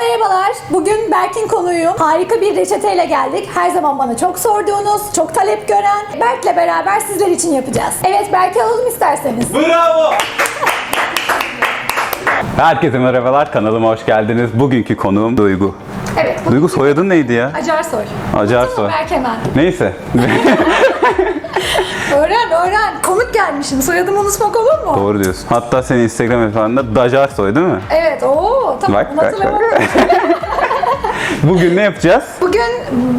Herkese merhabalar. Bugün Berk'in konuğuyum. Harika bir reçeteyle geldik. Her zaman bana çok sorduğunuz, çok talep gören Berk'le beraber sizler için yapacağız. Evet Berk'i alalım isterseniz. Bravo! Herkese merhabalar, kanalıma hoş geldiniz. Bugünkü konuğum Duygu. Evet. bu- Duygu soyadın neydi ya? Acarsoy. Acarsoy. Berk hemen. Neyse. Öğren öğren. Konuk gelmişim. Soyadımı unutmak olur mu? Doğru diyorsun. Hatta senin Instagram hesabında Dacarsoy değil mi? Evet. Oo tamam. Bak, bunu bak, hatırlamam. Bugün ne yapacağız? Bugün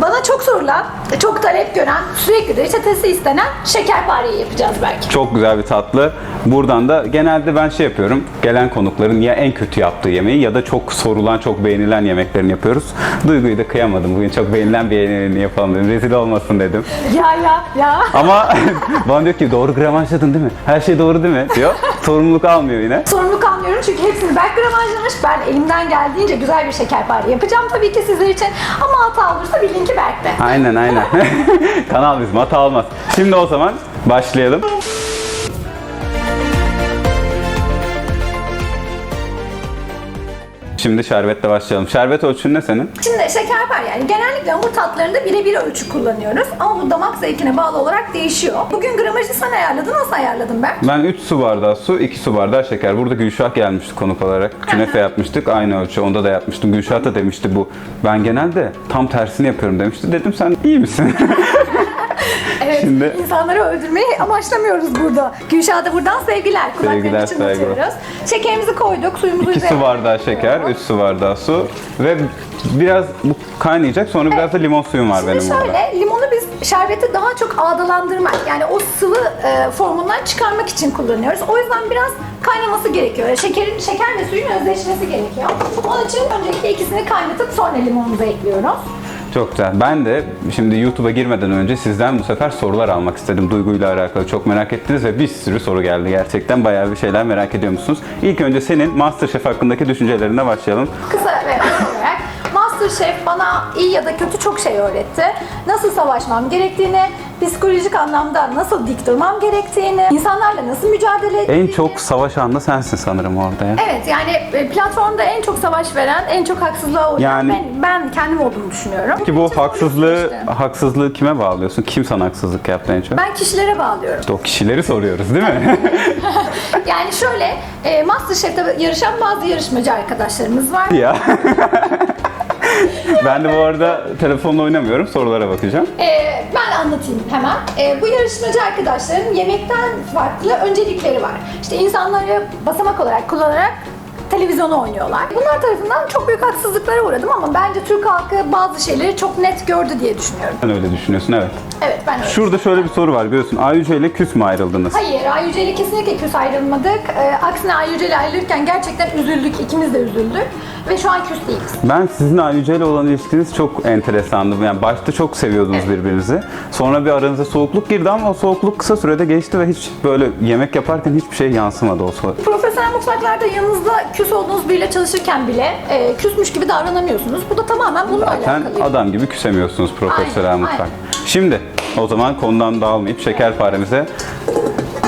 bana çok sorulan, çok talep gören, sürekli de reçetesi istenen şekerpareyi yapacağız belki. Çok güzel bir tatlı. Buradan da genelde ben şey yapıyorum. Gelen konukların ya en kötü yaptığı yemeği ya da çok sorulan, çok beğenilen yemeklerini yapıyoruz. Duygu'yu da kıyamadım. Bugün çok beğenilen bir yemeğini yapalım dedim. Rezil olmasın dedim. Ya ya ya. Ama bana diyor ki doğru gramajladın değil mi? Her şey doğru değil mi? diyor. Sorumluluk almıyor yine. Sorumluluk almıyorum çünkü hepsini Berk gramajlamış. Ben elimden geldiğince güzel bir şekerpare yapacağım tabii ki sizler için. Ama hata olursa bilin ki Berk'te. Aynen aynen. Kanal bizim hata olmaz. Şimdi o zaman başlayalım. Şimdi şerbetle başlayalım. Şerbet ölçün ne senin? Şimdi şekerpare yani genellikle hamur tatlarında birebir ölçü kullanıyoruz. Ama bu damak zevkine bağlı olarak değişiyor. Bugün gramajı sen ayarladın. Nasıl ayarladın Berk? Ben 3 su bardağı su, 2 su bardağı şeker. Burada Gülşah gelmişti konuk olarak. Künefe yapmıştık. Aynı ölçü. Onda da yapmıştım. Gülşah da demişti bu. Ben genelde tam tersini yapıyorum demişti. Dedim sen iyi misin? Evet, Şimdi- insanları öldürmeyi amaçlamıyoruz burada. Gülşah'a da buradan sevgiler. Sevgiler, saygılar. Şekerimizi koyduk, suyumuzu 2 su bardağı şeker, 3 su bardağı su ve biraz bu kaynayacak. Sonra biraz da limon suyum var Şimdi benim burada. şöyle, limonu biz şerbeti daha çok ağdalandırmak, yani o sıvı e, formundan çıkarmak için kullanıyoruz. O yüzden biraz kaynaması gerekiyor. Şekerin, şeker ve suyun özleşmesi gerekiyor. Onun için öncelikle ikisini kaynatıp sonra limonumuzu ekliyoruz. Çok güzel. Ben de şimdi YouTube'a girmeden önce sizden bu sefer sorular almak istedim. Duyguyla alakalı çok merak ettiniz ve bir sürü soru geldi gerçekten. Bayağı bir şeyler merak ediyor musunuz? İlk önce senin Masterchef hakkındaki düşüncelerine başlayalım. Kısa ve Masterchef bana iyi ya da kötü çok şey öğretti. Nasıl savaşmam gerektiğini, psikolojik anlamda nasıl dik durmam gerektiğini, insanlarla nasıl mücadele En ettiğini. çok savaşan da sensin sanırım orada ya. Evet yani e, platformda en çok savaş veren, en çok haksızlığa uğrayan Yani- ben, ben kendim olduğumu düşünüyorum. Ki bu için haksızlığı haksızlığı kime bağlıyorsun? Kim sana haksızlık yaptı en çok? Ben kişilere bağlıyorum. İşte o kişileri soruyoruz değil mi? Yani şöyle, e, Masterchef'te yarışan bazı yarışmacı arkadaşlarımız var. ya. ben de bu arada telefonla oynamıyorum. Sorulara bakacağım. E, ben anlatayım hemen. E, bu yarışmacı arkadaşların yemekten farklı öncelikleri var. İşte insanları basamak olarak kullanarak televizyonu oynuyorlar. Bunlar tarafından çok büyük haksızlıklara uğradım ama bence Türk halkı bazı şeyleri çok net gördü diye düşünüyorum. Sen öyle düşünüyorsun evet. Evet ben öyle. Şurada şöyle bir soru var görüyorsun. Ayüce ile küs mü ayrıldınız? Hayır, Ayyüce ile kesinlikle küs ayrılmadık. E, aksine Ayyüce ile ayrılırken gerçekten üzüldük, ikimiz de üzüldük. Ve şu an küs değiliz. Ben sizin Ayüce ile olan ilişkiniz çok enteresandı. Yani başta çok seviyordunuz birbirinizi. Sonra bir aranıza soğukluk girdi ama o soğukluk kısa sürede geçti ve hiç böyle yemek yaparken hiçbir şey yansımadı o so- Profesyonel mutfaklarda yanınızda küs olduğunuz biriyle çalışırken bile e, küsmüş gibi davranamıyorsunuz. Bu da tamamen bununla Zaten alakalı. adam gibi küsemiyorsunuz profesyonel Aynen, mutfak. aynen. Şimdi o zaman konudan dağılmayıp şekerparemize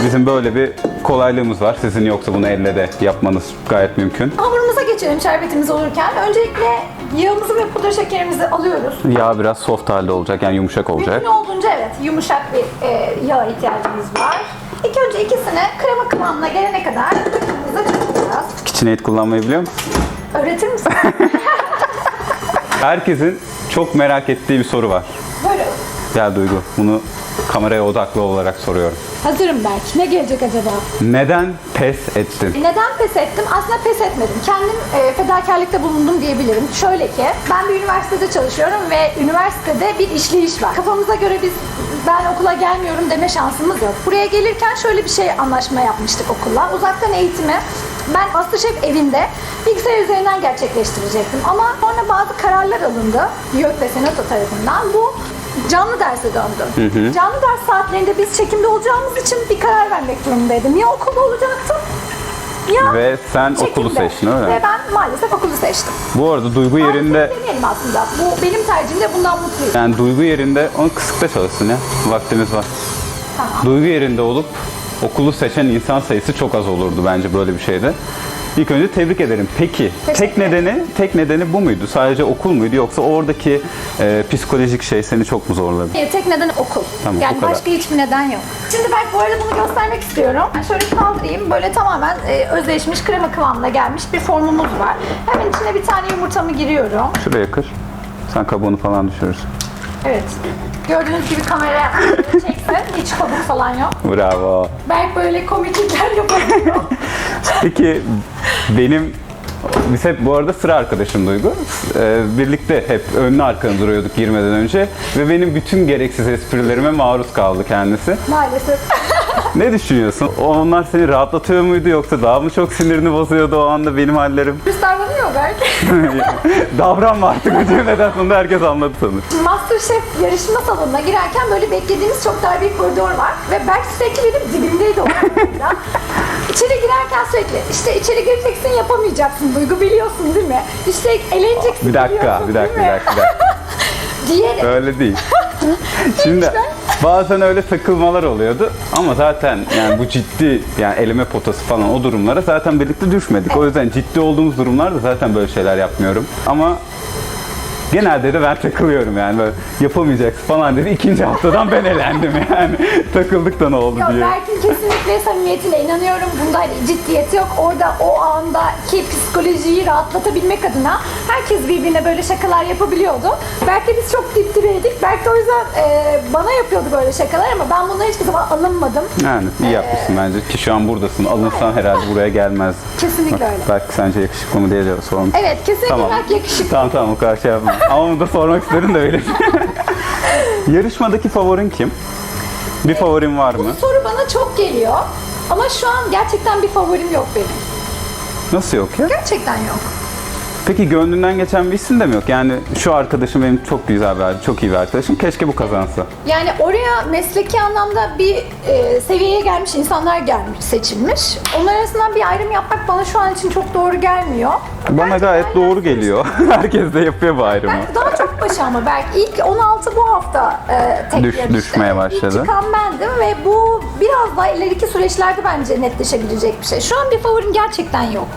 bizim böyle bir kolaylığımız var. Sizin yoksa bunu elle de yapmanız gayet mümkün. Hamurumuza geçelim şerbetimiz olurken. Öncelikle yağımızı ve pudra şekerimizi alıyoruz. Yağ biraz soft halde olacak yani yumuşak olacak. Mümkün olduğunca evet yumuşak bir e, yağ ihtiyacımız var. İlk önce ikisini krema kıvamına gelene kadar hamurumuza tutacağız. KitchenAid kullanmayı biliyor musun? Öğretir misin? Herkesin çok merak ettiği bir soru var. Gel Duygu, bunu kameraya odaklı olarak soruyorum. Hazırım belki. Ne gelecek acaba? Neden pes ettin? Neden pes ettim? Aslında pes etmedim. Kendim e, fedakarlıkta bulundum diyebilirim. Şöyle ki ben bir üniversitede çalışıyorum ve üniversitede bir işleyiş var. Kafamıza göre biz ben okula gelmiyorum deme şansımız yok. Buraya gelirken şöyle bir şey anlaşma yapmıştık okulla. Uzaktan eğitimi ben Masterchef evinde bilgisayar üzerinden gerçekleştirecektim. Ama sonra bazı kararlar alındı. YÖK ve Senato tarafından. Bu canlı derse döndü. Canlı ders saatlerinde biz çekimde olacağımız için bir karar vermek durumundaydım. Ya okulda olacaktım ya Ve sen çekimde. okulu seçtin öyle mi? Ve ben maalesef okulu seçtim. Bu arada Duygu yerinde Maalesef demeyelim aslında. Bu benim tercihim de bundan mutluyum. yani Duygu yerinde onu kısıkta çalışsın ya. Vaktimiz var. Tamam. Duygu yerinde olup okulu seçen insan sayısı çok az olurdu bence böyle bir şeyde. İlk önce tebrik ederim. Peki tek nedeni tek nedeni bu muydu? Sadece okul muydu yoksa oradaki e, psikolojik şey seni çok mu zorladı? E, tek neden okul. Tamam, yani kadar. başka hiçbir neden yok. Şimdi ben bu arada bunu göstermek istiyorum. Ben şöyle kaldırayım. Böyle tamamen e, özleşmiş krema kıvamına gelmiş bir formumuz var. Hemen içine bir tane yumurtamı giriyorum. Şuraya kır. Sen kabuğunu falan düşürürsün. Evet. Gördüğünüz gibi kamera çekse hiç kabuk falan yok. Bravo. Berk böyle komiklikler yapabiliyor. Peki benim biz hep bu arada sıra arkadaşım Duygu. Ee, birlikte hep önlü arkanı duruyorduk girmeden önce ve benim bütün gereksiz esprilerime maruz kaldı kendisi. Maalesef. Ne düşünüyorsun? Onlar seni rahatlatıyor muydu yoksa daha mı çok sinirini bozuyordu o anda benim hallerim? Berk. Davranma artık bu cümleden sonra herkes anladı sanır. Masterchef yarışma salonuna girerken böyle beklediğimiz çok dar bir koridor var ve Berk sürekli benim dibimdeydi o koridorda. İçeri girerken sürekli işte içeri gireceksin yapamayacaksın Duygu biliyorsun değil mi? İşte eğleneceksin Bir dakika, biliyorsun, bir dakika, bir değil mi? dakika, bir dakika. Diyerek Öyle değil. Şimdi bazen öyle takılmalar oluyordu ama zaten yani bu ciddi yani eleme potası falan o durumlara zaten birlikte düşmedik. O yüzden ciddi olduğumuz durumlarda zaten böyle şeyler yapmıyorum. Ama genelde de ben takılıyorum yani böyle yapamayacaksın falan dedi. İkinci haftadan ben elendim yani. Takıldık da ne oldu Ya diye. Berk'in kesinlikle samimiyetine inanıyorum. Bunda hani ciddiyeti yok. Orada o andaki psikolojiyi rahatlatabilmek adına herkes birbirine böyle şakalar yapabiliyordu. Berk'le biz çok dip dibeydik. Berk de o yüzden e, bana yapıyordu böyle şakalar ama ben bundan hiçbir zaman alınmadım. Yani iyi yapmışsın bence ki şu an buradasın. Alınsan herhalde buraya gelmez. Kesinlikle öyle. Belki sence yakışıklı mı diye de. Evet kesinlikle Tamam. Berk yakışıklı. Tamam tamam o kadar şey yapma. Ama bunu da sormak istedim de öyle. Yarışmadaki favorin kim? Bir favorin var mı? Bu soru bana çok geliyor. Ama şu an gerçekten bir favorim yok benim. Nasıl yok ya? Gerçekten yok. Peki gönlünden geçen bir isim de mi yok? Yani şu arkadaşım benim çok güzel bir, çok iyi bir arkadaşım. Keşke bu kazansa. Yani oraya mesleki anlamda bir e, seviyeye gelmiş insanlar gelmiş, seçilmiş. Onlar arasından bir ayrım yapmak bana şu an için çok doğru gelmiyor. Bana Belki gayet ben doğru geliyor. Herkes de yapıyor bu ayrımı. Belki daha çok başa ama belki ilk 16 bu hafta e, tek Düş- yarıştı. düşmeye başladı. İlk çıkan bendim ve bu biraz daha ileriki süreçlerde bence netleşebilecek bir şey. Şu an bir favorim gerçekten yok.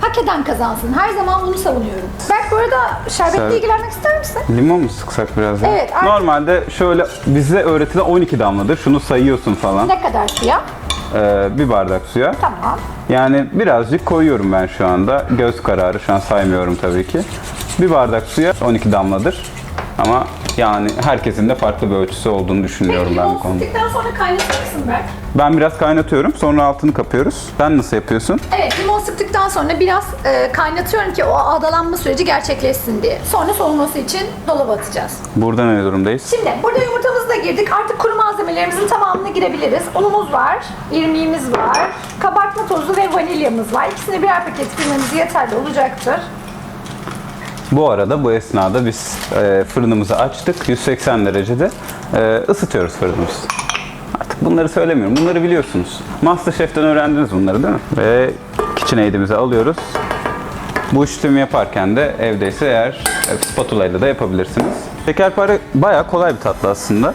Hak eden kazansın. Her zaman bunu savunuyorum. Berk bu arada şerbetle Şerbet- ilgilenmek ister misin? Limon mu sıksak biraz ya? Evet, artık- Normalde şöyle bize öğretilen 12 damladır. Şunu sayıyorsun falan. Ne kadar suya? Ee, bir bardak suya. Tamam. Yani birazcık koyuyorum ben şu anda. Göz kararı şu an saymıyorum tabii ki. Bir bardak suya 12 damladır. Ama yani herkesin de farklı bir ölçüsü olduğunu düşünüyorum Peki ben bu konuda. sıktıktan sonra kaynatır mısın Berk? Ben biraz kaynatıyorum. Sonra altını kapıyoruz. Sen nasıl yapıyorsun? Evet limon sıktıktan sonra biraz e, kaynatıyorum ki o adalanma süreci gerçekleşsin diye. Sonra soğuması için dolaba atacağız. Burada ne durumdayız? Şimdi burada yumurtamızı da girdik. Artık kuru malzemelerimizin tamamını girebiliriz. Unumuz var, irmiğimiz var, kabartma tozu ve vanilyamız var. İkisini birer paket girmemiz yeterli olacaktır. Bu arada bu esnada biz e, fırınımızı açtık. 180 derecede e, ısıtıyoruz fırınımızı. Artık bunları söylemiyorum. Bunları biliyorsunuz. Masterchef'ten öğrendiniz bunları değil mi? Ve KitchenAid'imizi alıyoruz. Bu işlemi yaparken de evdeyse eğer spatula ile de yapabilirsiniz. Şekerpare bayağı kolay bir tatlı aslında.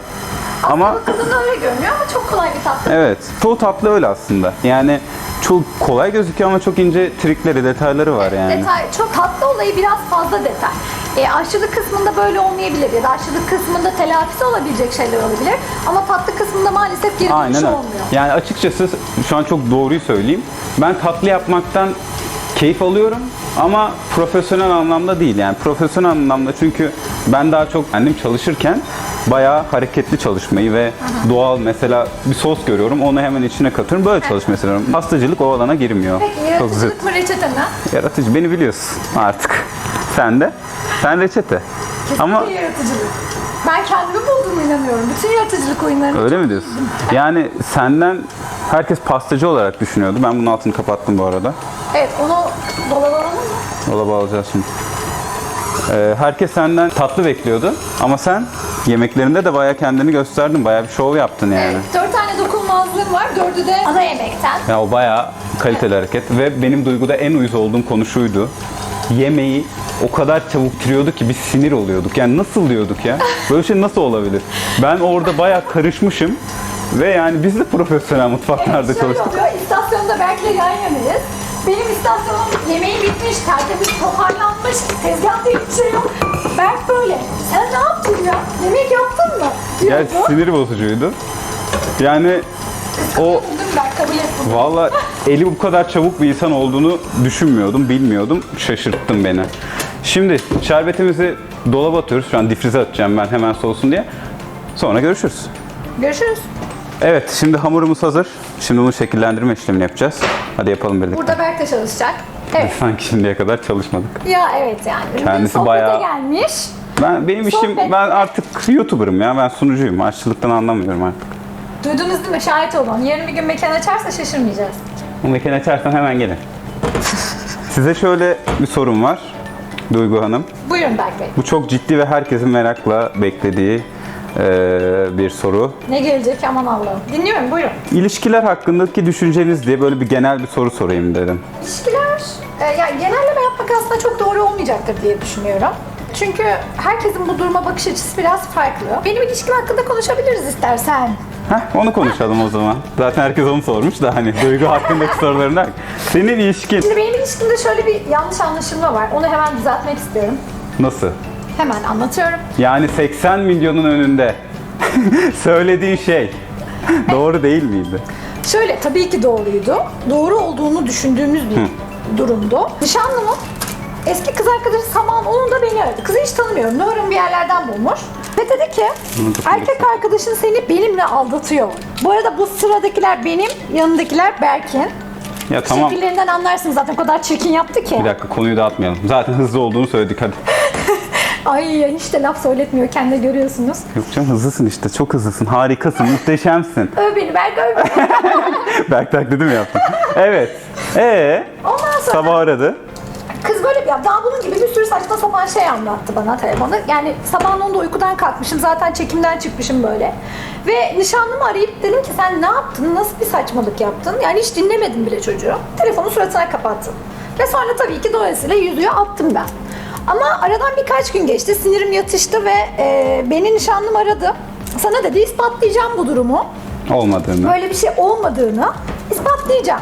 Ama Bakıldığında öyle görünüyor ama çok kolay bir tatlı. evet, çoğu tatlı öyle aslında. Yani çok kolay gözüküyor ama çok ince trikleri, detayları var yani. Detay, çok tatlı olayı biraz fazla detay. E, aşçılık kısmında böyle olmayabilir ya da aşçılık kısmında telafisi olabilecek şeyler olabilir. Ama tatlı kısmında maalesef geri dönüşü öyle. olmuyor. Yani açıkçası şu an çok doğruyu söyleyeyim. Ben tatlı yapmaktan keyif alıyorum ama profesyonel anlamda değil. Yani profesyonel anlamda çünkü ben daha çok kendim çalışırken bayağı hareketli çalışmayı ve doğal mesela bir sos görüyorum onu hemen içine katıyorum. Böyle çalışmayı seviyorum. Pastacılık o alana girmiyor. Peki yaratıcılık mı reçete mi? Yaratıcı beni biliyorsun artık. Sen de. Sen reçete. Ama Kesinlikle yaratıcılık. Ben kendimi bulduğuma inanıyorum. Bütün yaratıcılık oyunlarını Öyle mi diyorsun? Yani senden herkes pastacı olarak düşünüyordu. Ben bunun altını kapattım bu arada. Evet onu dolaba alalım mı? Dolaba alacağız şimdi. Ee, herkes senden tatlı bekliyordu ama sen yemeklerinde de bayağı kendini gösterdin. Bayağı bir şov yaptın yani. Evet. Dört tane dokunulmazlığım var. Dördü de ana yemekten. Ya o bayağı kaliteli hareket ve benim duyguda en uyuz olduğum konu şuydu. Yemeği o kadar çabuk bitiriyordu ki biz sinir oluyorduk. Yani nasıl diyorduk ya? Böyle şey nasıl olabilir? Ben orada bayağı karışmışım ve yani biz de profesyonel mutfaklarda Şöyle çalıştık. oluyor. İstasyonda Berk'le yan yanayız. Benim istasyonum yemeği bitmiş, tertemiz toparlanmış, tezgahta hiçbir şey yok. Berk böyle. Sen ne yaptın ya? Yemek yaptın mı? Diyordu. sinir bozucuydu. Yani o Buldum Berk kabul et bunu. Valla eli bu kadar çabuk bir insan olduğunu düşünmüyordum, bilmiyordum. Şaşırttın beni. Şimdi şerbetimizi dolaba atıyoruz. Şu an difrize atacağım ben hemen soğusun diye. Sonra görüşürüz. Görüşürüz. Evet, şimdi hamurumuz hazır. Şimdi bunu şekillendirme işlemini yapacağız. Hadi yapalım birlikte. Burada Berk de çalışacak. Evet. Sanki şimdiye kadar çalışmadık. Ya evet yani. Kendisi sohbete bayağı- gelmiş. Ben benim işim Sohbet. ben artık YouTuber'ım ya. Ben sunucuyum. Aşçılıktan anlamıyorum artık. Duydunuz değil mi? Şahit olun. Yarın bir gün mekan açarsa şaşırmayacağız. Bu mekanı açarsan hemen gelin. Size şöyle bir sorum var. Duygu Hanım. Buyurun Berk Bey. Bu çok ciddi ve herkesin merakla beklediği eee, bir soru. Ne gelecek aman Allah'ım. Dinliyorum buyurun. İlişkiler hakkındaki düşünceniz diye böyle bir genel bir soru sorayım dedim. İlişkiler, e, yani genelleme yapmak aslında çok doğru olmayacaktır diye düşünüyorum. Çünkü herkesin bu duruma bakış açısı biraz farklı. Benim ilişkim hakkında konuşabiliriz istersen. Heh, onu konuşalım o zaman. Zaten herkes onu sormuş da hani Duygu hakkındaki sorularına. Senin ilişkin Şimdi benim ilişkimde şöyle bir yanlış anlaşılma var. Onu hemen düzeltmek istiyorum. nasıl? Hemen anlatıyorum. Yani 80 milyonun önünde söylediğin şey doğru değil miydi? Şöyle tabii ki doğruydu. Doğru olduğunu düşündüğümüz bir durumdu. Nişanlımın eski kız arkadaşı Saman onun da beni aradı. Kızı hiç tanımıyorum. Numaramı bir yerlerden bulmuş. Ve dedi ki erkek arkadaşın seni benimle aldatıyor. Bu arada bu sıradakiler benim, yanındakiler Berk'in. Ya tamam. Şekillerinden anlarsınız zaten o kadar çirkin yaptı ki. Bir dakika konuyu dağıtmayalım. Zaten hızlı olduğunu söyledik hadi. Ay hiç de laf söyletmiyor kendi görüyorsunuz. Yok canım hızlısın işte çok hızlısın harikasın muhteşemsin. Öv beni Berk öv beni. Berk taklidi mi yaptın? Evet. Ee, Ondan sonra sabah aradı. Kız böyle ya daha bunun gibi bir sürü saçma sapan şey anlattı bana telefonda. Yani sabahın onda uykudan kalkmışım zaten çekimden çıkmışım böyle. Ve nişanlımı arayıp dedim ki sen ne yaptın? Nasıl bir saçmalık yaptın? Yani hiç dinlemedim bile çocuğu. Telefonu suratına kapattım. Ve sonra tabii ki dolayısıyla yüzüğü attım ben. Ama aradan birkaç gün geçti. Sinirim yatıştı ve e, beni nişanlım aradı. Sana dedi ispatlayacağım bu durumu. Olmadığını. Böyle bir şey olmadığını ispatlayacağım.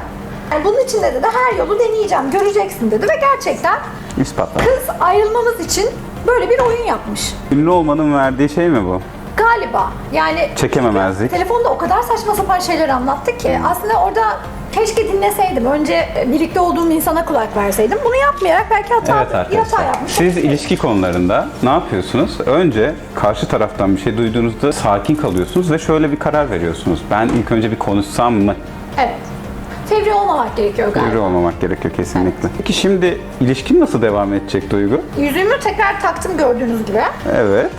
Yani bunun için de dedi her yolu deneyeceğim, göreceksin dedi ve gerçekten İspatla. Kız ayrılmamız için böyle bir oyun yapmış. Ünlü olmanın verdiği şey mi bu? Galiba. Yani Çekememezlik. telefonda o kadar saçma sapan şeyler anlattı ki aslında orada keşke dinleseydim. Önce birlikte olduğum insana kulak verseydim. Bunu yapmayarak belki hata, Evet hata yapmış. Siz ilişki konularında ne yapıyorsunuz? Önce karşı taraftan bir şey duyduğunuzda sakin kalıyorsunuz ve şöyle bir karar veriyorsunuz. Ben ilk önce bir konuşsam mı? Evet. Fevri olmamak gerekiyor galiba. Evri olmamak gerekiyor kesinlikle. Peki şimdi ilişkin nasıl devam edecek Duygu? Yüzüğümü tekrar taktım gördüğünüz gibi. Evet.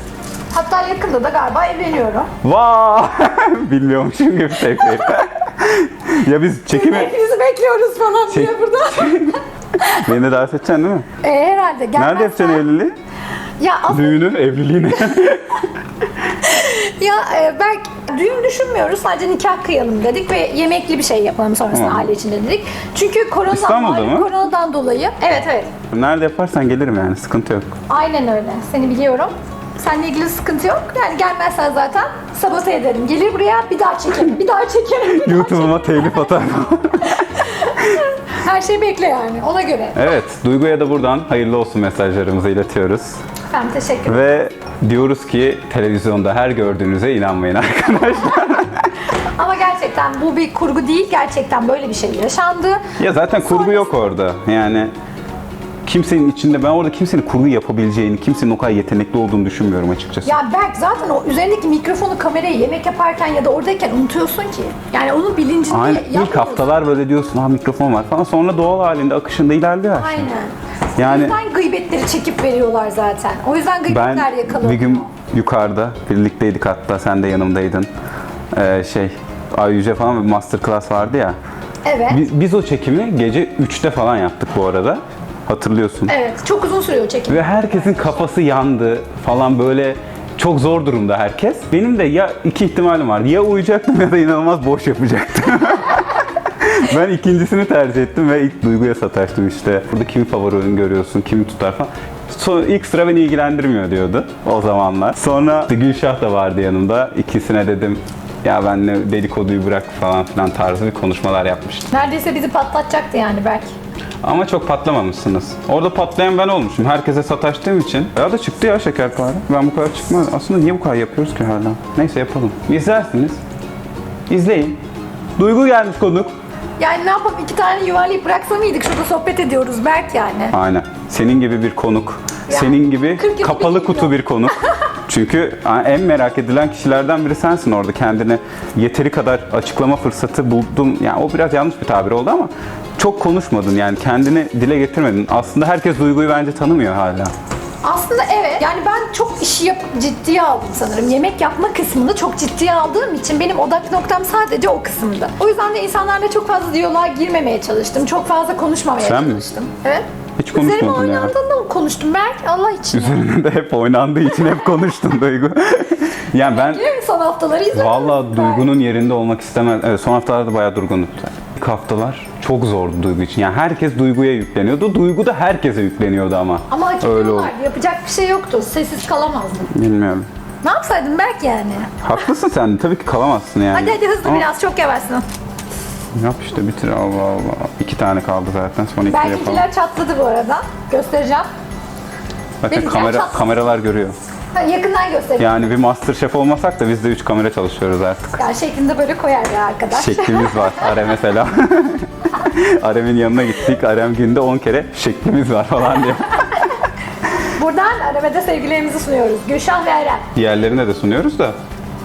Hatta yakında da galiba evleniyorum. Vay! Bilmiyormuşum gibi tepki. ya biz çekimi... Hepinizi bekliyoruz falan Çek- diye burada. Beni de davet edeceksin değil mi? e, herhalde. Gelmezsen... Nerede yapacaksın evliliği? Ya aslında Düğünü, evliliğini. Ya e, belki düğün düşünmüyoruz. Sadece nikah kıyalım dedik ve yemekli bir şey yapalım sonrasında Tamam. aile içinde dedik. Çünkü korona, İstanbul'da malum mı? koronadan dolayı. Evet evet. Nerede yaparsan gelirim yani sıkıntı yok. Aynen öyle. Seni biliyorum. Seninle ilgili sıkıntı yok. Yani gelmezsen zaten sabote ederim. Gelir buraya bir daha çekerim. Bir daha çekerim. Bir YouTube'uma telif atar. Her şeyi bekle yani. Ona göre. evet, Duygu'ya da buradan hayırlı olsun mesajlarımızı iletiyoruz. Ben teşekkür ederim. Ve diyoruz ki televizyonda her gördüğünüze inanmayın arkadaşlar. Ama gerçekten bu bir kurgu değil. Gerçekten böyle bir şey yaşandı. ya zaten kurgu yok orada. Yani kimsenin içinde ben orada kimsenin kurgu yapabileceğini, kimsenin o kadar yetenekli olduğunu düşünmüyorum açıkçası. Ya Berk zaten o üzerindeki mikrofonu, kamerayı yemek yaparken ya da oradayken unutuyorsun ki. Yani onun bilincinde Aynen. İlk haftalar böyle diyorsun ha mikrofon var falan sonra doğal halinde akışında ilerliyor her şey. Aynen. Yani- o yüzden gıybetleri çekip veriyorlar zaten. O yüzden Ben gıybetler yakalanıyor. bir gün yukarıda birlikteydik hatta sen de yanımdaydın. Ee, şey Ay Yüce falan bir masterclass vardı ya. Evet. Biz, biz o çekimi gece 3'te falan yaptık bu arada. Hatırlıyorsun. Evet. Çok uzun sürüyor çekim. Ve herkesin kafası yandı falan böyle çok zor durumda herkes. Benim de ya iki ihtimalim vardı. Ya uyuyacaktım ya da inanılmaz boş yapacaktım. ben ikincisini tercih ettim ve ilk duyguya sataştım işte. Burada kimi favori oyun görüyorsun, kimi tutar falan. Sonra ilk sıra beni ilgilendirmiyor diyordu o zamanlar. Sonra işte Gülşah da vardı yanımda. İkisine dedim ya benle dedikoduyu bırak falan filan tarzı bir konuşmalar yapmıştım. Neredeyse bizi patlatacaktı yani Berk. Ama çok patlamamışsınız. Orada patlayan ben olmuşum. Herkese sataştığım için. Ya da çıktı ya şekerpare. Ben bu kadar çıkmaz. Aslında niye bu kadar yapıyoruz ki hala? Neyse yapalım. İzlersiniz. İzleyin. Duygu gelmiş konuk. Yani ne yapalım iki tane yuvarlayıp bıraksa mıydık? Şurada sohbet ediyoruz Berk yani. Aynen. Senin gibi bir konuk. Ya, Senin gibi 40 yıllık kapalı bir kutu bir konuk. Çünkü en merak edilen kişilerden biri sensin orada. Kendine yeteri kadar açıklama fırsatı buldun. Yani o biraz yanlış bir tabir oldu ama çok konuşmadın yani kendini dile getirmedin. Aslında herkes duyguyu bence tanımıyor hala. Aslında evet. Yani ben çok işi yap ciddiye aldım sanırım. Yemek yapma kısmını çok ciddiye aldığım için benim odak noktam sadece o kısımdı. O yüzden de insanlarla çok fazla diyaloğa girmemeye çalıştım. Çok fazla konuşmamaya Sen mi? çalıştım. Evet. Hiç Üzerime konuşmadın ya. oynandığında mı konuştum Berk? Allah için. Üzerine de hep oynandığı için hep konuştun Duygu. yani ben Değil mi? Son haftaları izledin. Valla? Duygu'nun yerinde olmak istemez. Evet son haftalarda bayağı durgundu. İlk haftalar çok zordu Duygu için. Yani herkes Duygu'ya yükleniyordu. Duygu da herkese yükleniyordu ama. Ama hak Öyle oldu. ediyorlardı. Yapacak bir şey yoktu. Sessiz kalamazdım. Bilmiyorum. Ne yapsaydım Berk yani? Haklısın sen. Tabii ki kalamazsın yani. Hadi hadi hızlı Ama biraz. Çok yavaşsın. Yap işte bitir Allah Allah. İki tane kaldı zaten. Son iki yapalım. Berkinkiler çatladı bu arada. Göstereceğim. Benimkiler kamera, çatladı. kameralar görüyor. Ha, yakından göstereyim. Yani bir master şef olmasak da biz de üç kamera çalışıyoruz artık. Yani şeklinde böyle koyar ya arkadaş. Şeklimiz var. Are mesela. Arem'in yanına gittik. Arem günde 10 kere şeklimiz var falan diye. Buradan aramada sevgilerimizi sunuyoruz. Gülşah ve Eren. Diğerlerine de sunuyoruz da.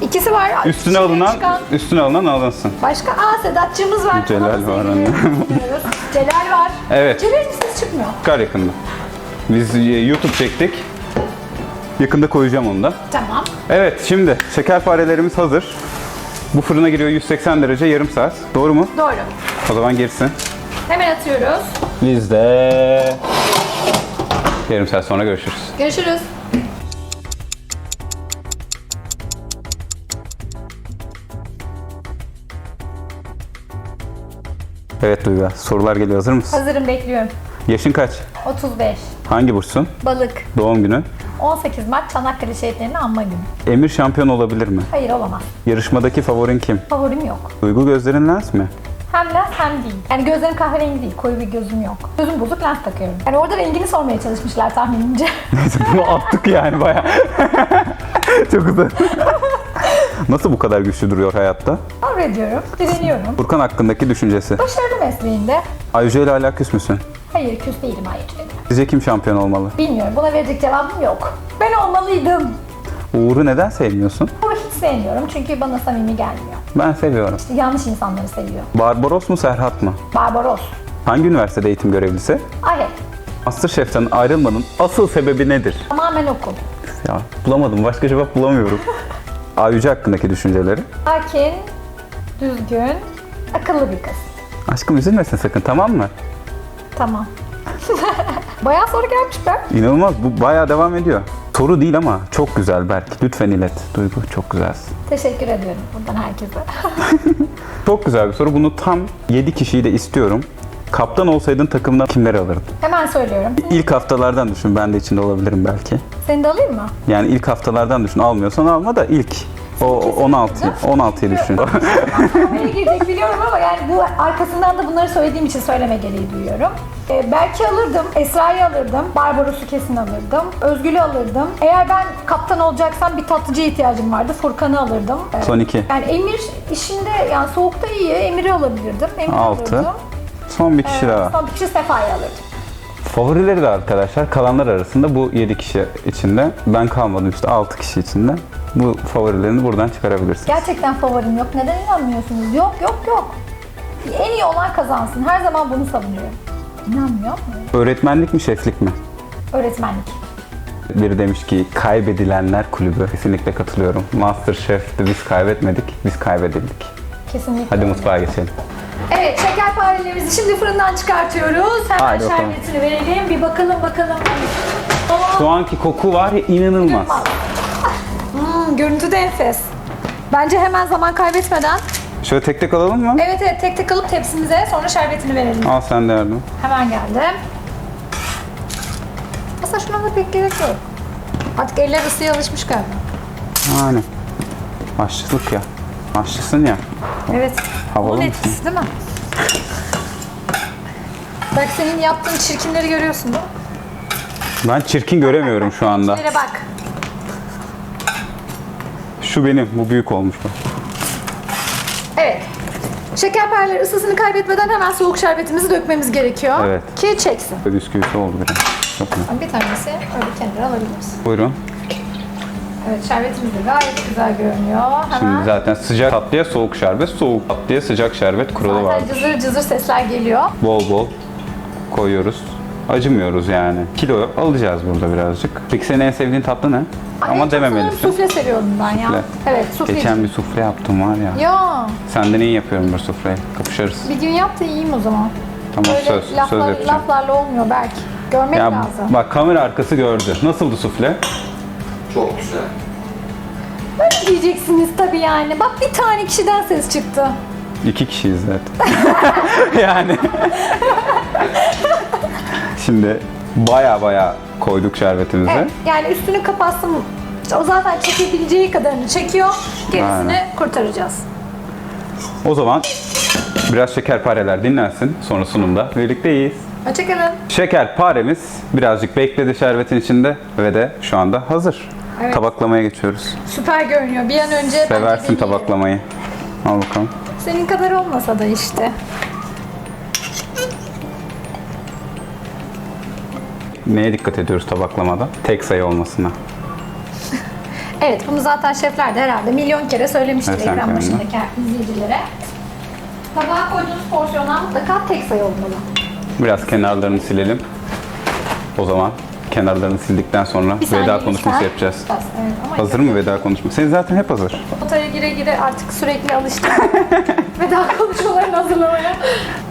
İkisi var. Üstüne Şimdi alınan, çıkan- üstüne alınan alınsın. Başka? Aa Sedat'cığımız var. Celal Ona da var sevgilerimizi sunuyoruz. Celal var. Evet. Celal'in sesi çıkmıyor. Çıkar yakında. Biz e, YouTube çektik. Yakında koyacağım onu da. Tamam. Evet şimdi şekerparelerimiz hazır. Bu fırına giriyor 180 derece yarım saat. Doğru mu? Doğru. O zaman girsin. Hemen atıyoruz. Biz de yarım saat sonra görüşürüz. Görüşürüz. Evet Duygu sorular geliyor hazır mısın? Hazırım bekliyorum. Yaşın kaç? 35. Hangi burçsun? Balık. Doğum günü? 18 Mart Çanakkale şehitlerini anma günü. Emir şampiyon olabilir mi? Hayır olamaz. Yarışmadaki favorin kim? Favorim yok. Duygu gözlerin lens mi? Hem lens hem değil. Yani gözlerim kahverengi değil. Koyu bir gözüm yok. Gözüm bozuk lens takıyorum. Yani orada rengini sormaya çalışmışlar tahminimce. Neyse bunu attık yani baya. Çok güzel. Nasıl bu kadar güçlü duruyor hayatta? Sabrediyorum. Direniyorum. Furkan hakkındaki düşüncesi. Başarılı mesleğinde. Ayşe ile hala küs müsün? Hayır küs değilim hayır. Sizce kim şampiyon olmalı? Bilmiyorum. Buna verecek cevabım yok. Ben olmalıydım. Uğur'u neden sevmiyorsun? Ama hiç sevmiyorum çünkü bana samimi gelmiyor. Ben seviyorum. İşte yanlış insanları seviyor. Barbaros mu Serhat mı? Barbaros. Hangi üniversitede eğitim görevlisi? Ayet. Masterchef'ten ayrılmanın asıl sebebi nedir? Tamamen okul. Ya bulamadım. Başka cevap bulamıyorum. Ayüce hakkındaki düşünceleri. Sakin, düzgün, akıllı bir kız. Aşkım üzülmesin sakın tamam mı? Tamam. Bayağı soru gelmiş ben. İnanılmaz. Bu bayağı devam ediyor. Soru değil ama çok güzel Berk. Lütfen ilet. Duygu çok güzelsin. Teşekkür ediyorum buradan herkese. Çok güzel bir soru. Bunu tam 7 kişiyi de istiyorum. Kaptan olsaydın takımdan kimleri alırdın? Hemen söylüyorum. İlk haftalardan düşün. Ben de içinde olabilirim belki. Seni de alayım mı? Yani ilk haftalardan düşün. Almıyorsan alma da ilk. O 16 16'yı düşün. Nereye girecek biliyorum ama yani bu arkasından da bunları söylediğim için söyleme gereği duyuyorum. Ee, Berk'i alırdım, Esra'yı alırdım, Barbaros'u kesin alırdım, Özgül'ü alırdım. Eğer ben kaptan olacaksam bir tatlıcıya ihtiyacım vardı, Furkan'ı alırdım. Ee, Son iki. Yani Emir işinde yani soğukta iyi, Emir'i alabilirdim. Emir'i Altı. alırdım. Son bir kişi Ee, daha. Son bir kişi Sefa'yı alırdım. Favorileri de arkadaşlar kalanlar arasında bu 7 kişi içinde. Ben kalmadım işte 6 kişi içinde. Bu favorilerini buradan çıkarabilirsin. Gerçekten favorim yok. Neden inanmıyorsunuz? Yok yok yok. En iyi olan kazansın. Her zaman bunu savunuyorum. İnanmıyor musun? Öğretmenlik mi şeflik mi? Öğretmenlik. Biri demiş ki kaybedilenler kulübü. Kesinlikle katılıyorum. Masterchef'te biz kaybetmedik, biz kaybedildik. Kesinlikle. Hadi mutfağa geçelim. Evet şekerparelerimizi şimdi fırından çıkartıyoruz. Hemen Haydi bakalım. şerbetini verelim. Bir bakalım bakalım. Aa, Şu anki koku var ya inanılmaz. Hmm, görüntü de enfes. Bence hemen zaman kaybetmeden. Şöyle tek tek alalım mı? Evet evet tek tek alıp tepsimize sonra şerbetini verelim. Al sen de yardım. Hemen geldim. Aslında şuna da pek gerek yok. Artık eller ısıya alışmış galiba. Yani. Aşçılık ya. Aşçısın ya. Evet. Havalı Bunun mısın? etkisi değil mi? Bak senin yaptığın çirkinleri görüyorsun değil mi? Ben çirkin göremiyorum şu anda. Şöyle bak. Şu benim. Bu büyük olmuş bu. Evet. Şekerpareler ısısını kaybetmeden hemen soğuk şerbetimizi dökmemiz gerekiyor. Evet. Ki çeksin. Bisküvisi oldu biraz. Çok iyi. Bir tanesi öyle kenara alabiliriz. Buyurun. Evet şerbetimiz de gayet güzel görünüyor. Hemen Şimdi zaten sıcak tatlıya soğuk şerbet, soğuk tatlıya sıcak şerbet kuralı var. zaten cızır cızır sesler geliyor. Bol bol koyuyoruz. Acımıyoruz yani. Kilo alacağız burada birazcık. Peki senin en sevdiğin tatlı ne? Ay, Ama dememelisin. Sufle seviyorum ben ya. Sufle. Evet sufle. Geçen bir sufle yaptım var ya. Ya Senden iyi yapıyorum bir sufleyi. Kapışırız. bir gün yap da yiyeyim o zaman. Tamam Böyle söz, söz laflar, yapacağım. laflarla olmuyor belki. Görmek Ya lazım. bak kamera arkası gördü. Nasıldı sufle? Çok güzel. Böyle diyeceksiniz tabii yani. Bak bir tane kişiden ses çıktı. İki kişiyiz zaten. yani. Şimdi baya baya koyduk şerbetimizi. Evet, yani üstünü kapatsın. O zaten çekebileceği kadarını çekiyor. Gerisini Aynen. kurtaracağız. O zaman biraz şekerpareler dinlensin. Sonra sunumda birlikteyiz. Hoşçakalın. Şekerparemiz birazcık bekledi şerbetin içinde ve de şu anda hazır. Evet. Tabaklamaya geçiyoruz. Süper görünüyor. Bir an önce Seversin tabaklamayı. Al bakalım. Senin kadar olmasa da işte. Neye dikkat ediyoruz tabaklamada? Tek sayı olmasına. Evet bunu zaten şefler de herhalde milyon kere söylemiştir Evet, sen ekran kendin. başındaki izleyicilere. Tabağa koyduğunuz porsiyondan mutlaka tek sayı olmalı. Biraz kenarlarını silelim. O zaman kenarlarını sildikten sonra Bir saniye veda lütfen. konuşması yapacağız. Evet, ama Hazır mı veda konuşması? Senin zaten hep hazır. Potaya gire gire artık sürekli alıştım. Veda konuşmalarını hazırlamaya.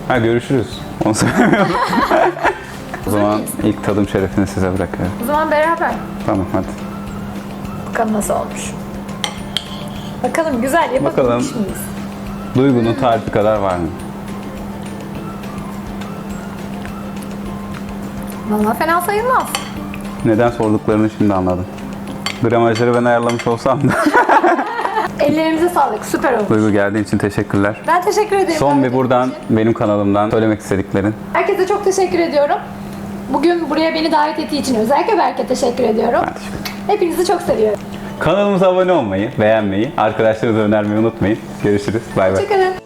Ha görüşürüz. Onu söylemiyorum. o zaman ilk tadım şerefini size bırakıyorum. O zaman beraber. Tamam hadi. Bakalım nasıl olmuş. Bakalım güzel yapabilmiş Bakalım. miyiz? Duygunun tarifi kadar var mı? Vallahi fena sayılmaz. Neden sorduklarını şimdi anladım. Gramajları ben ayarlamış olsam da. Ellerimize sağlık. Süper oldu. Duygu geldiğin için teşekkürler. Ben teşekkür ederim. Son bir buradan benim kanalımdan söylemek istediklerin. Herkese çok teşekkür ediyorum. Bugün buraya beni davet ettiği için özellikle Berk'e teşekkür ediyorum. Ben teşekkür ederim. Hepinizi çok seviyorum. Kanalımıza abone olmayı, beğenmeyi, arkadaşlarınıza önermeyi unutmayın. Görüşürüz. Bay bay. Hoşçakalın.